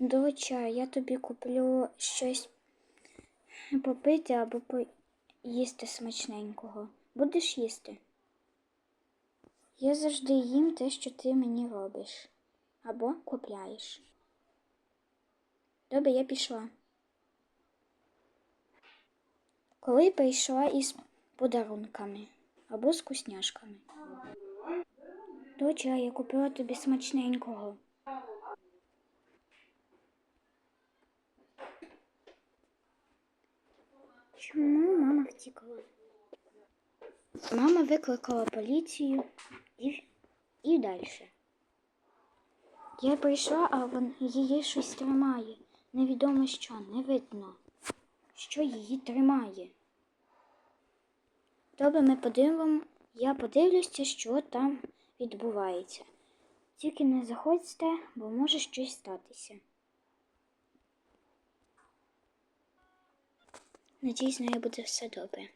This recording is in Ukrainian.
Доча, я тобі куплю щось попити або поїсти смачненького. Будеш їсти? Я завжди їм те, що ти мені робиш. Або купляєш. Добре, я пішла. Коли прийшла із подарунками або з вкусняшками. Доча, я купила тобі смачненького. Чому мама втікла? Мама викликала поліцію і, і далі. Я прийшла, а вон, її щось тримає. Невідомо що, не видно, що її тримає. Добре, ми подивимо. Я подивлюся, що там відбувається. Тільки не заходьте, бо може щось статися. Надіюсь, з нею буде все добре.